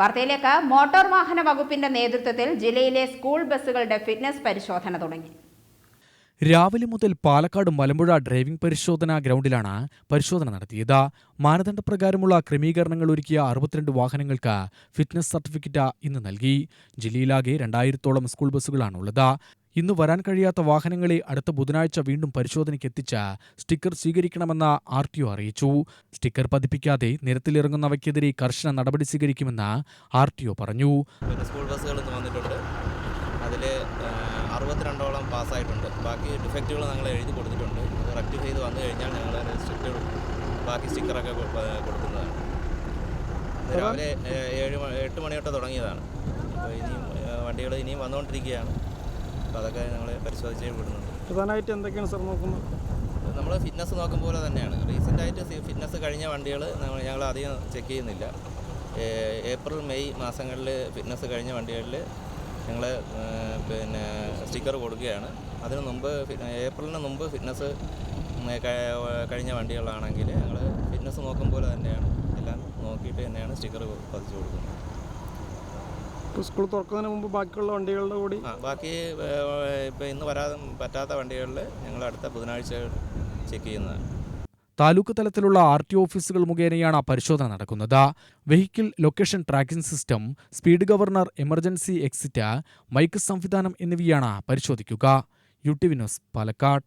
വാർത്തയിലേക്ക് മോട്ടോർ വാഹന വകുപ്പിന്റെ നേതൃത്വത്തിൽ ജില്ലയിലെ സ്കൂൾ ബസ്സുകളുടെ ഫിറ്റ്നസ് പരിശോധന തുടങ്ങി. രാവിലെ മുതൽ പാലക്കാട് മലമ്പുഴ ഡ്രൈവിംഗ് പരിശോധനാ ഗ്രൗണ്ടിലാണ് പരിശോധന നടത്തിയത്. മാനദണ്ഡപ്രകാരമുള്ള ക്രമീകരണങ്ങൾ ഒരുക്കിയ അറുപത്തിരണ്ട് വാഹനങ്ങൾക്ക് ഫിറ്റ്നസ് സർട്ടിഫിക്കറ്റ് ഇന്ന് നൽകി. ജില്ലയിലാകെ രണ്ടായിരത്തോളം സ്കൂൾ ബസ്സുകളാണുള്ളത്. ഇന്ന് വരാൻ കഴിയാത്ത വാഹനങ്ങളെ അടുത്ത ബുധനാഴ്ച വീണ്ടും പരിശോധനയ്ക്ക് എത്തിച്ച സ്റ്റിക്കർ സ്വീകരിക്കണമെന്ന ആർ ടി ഒ അറിയിച്ചു. സ്റ്റിക്കർ പതിപ്പിക്കാതെ നിരത്തിലിറങ്ങുന്നവയ്ക്കെതിരെ കർശന നടപടി സ്വീകരിക്കുമെന്ന് ആർ ടി ഒ പറഞ്ഞു. സ്കൂൾ ബസ്സുകൾ ഇന്ന് വന്നിട്ടുണ്ട്. അതിൽ അറുപത്തിരണ്ടോളം പാസ്സായിട്ടുണ്ട്. ബാക്കി ഡിഫക്റ്റുകൾ ഞങ്ങൾ എഴുതി കൊടുത്തിട്ടുണ്ട്. റെക്ടിഫൈ ചെയ്ത് വന്നു കഴിഞ്ഞാൽ ഞങ്ങൾ സ്റ്റിക്കർ ബാക്കി സ്റ്റിക്കറൊക്കെ കൊടുക്കുന്നതാണ്. രാവിലെ ഏഴ് എട്ട് മണി തൊട്ട് തുടങ്ങിയതാണ്. അപ്പോൾ ഇനിയും വണ്ടികൾ ഇനിയും വന്നുകൊണ്ടിരിക്കുകയാണ്. അപ്പോൾ അതൊക്കെ ഞങ്ങൾ പരിശോധിച്ച് വിടുന്നുണ്ട് പ്രധാനമായിട്ട് എന്തൊക്കെയാണ് സാർ നോക്കുന്നത്? നമ്മൾ ഫിറ്റ്നസ് നോക്കും പോലെ തന്നെയാണ്. റീസെന്റായിട്ട് ഫിറ്റ്നസ് കഴിഞ്ഞ വണ്ടികൾ ഞങ്ങൾ അധികം ചെക്ക് ചെയ്യുന്നില്ല. ഏപ്രിൽ മെയ് മാസങ്ങളിൽ ഫിറ്റ്നസ് കഴിഞ്ഞ വണ്ടികളിൽ ഞങ്ങൾ പിന്നെ സ്റ്റിക്കർ കൊടുക്കുകയാണ്. അതിന് മുമ്പ് ഏപ്രിലിന് മുമ്പ് ഫിറ്റ്നസ് കഴിഞ്ഞ വണ്ടികളാണെങ്കിൽ ഞങ്ങൾ ഫിറ്റ്നസ് നോക്കും പോലെ തന്നെയാണ്. എല്ലാം നോക്കിയിട്ട് തന്നെയാണ് സ്റ്റിക്കർ പതിച്ചു കൊടുക്കുന്നത്. ഇപ്പോൾ സ്കൂൾ തുറക്കുന്നതിന് മുമ്പ് ബാക്കിയുള്ള വണ്ടികളുടെ കൂടി ബാക്കി ഇപ്പോൾ ഇന്ന് വരാതെ പറ്റാത്ത വണ്ടികളിൽ ഞങ്ങൾ അടുത്ത ബുധനാഴ്ച ചെക്ക് ചെയ്യുന്നതാണ്. താലൂക്ക് തലത്തിലുള്ള ആർ ടി ഓഫീസുകൾ മുഖേനയാണ് പരിശോധന നടക്കുന്നത്. Vehicle location tracking system speed governor emergency exit mike സംവിധാനം എന്നിവയാണ് പരിശോധിക്കുക. U T V news Palakkad.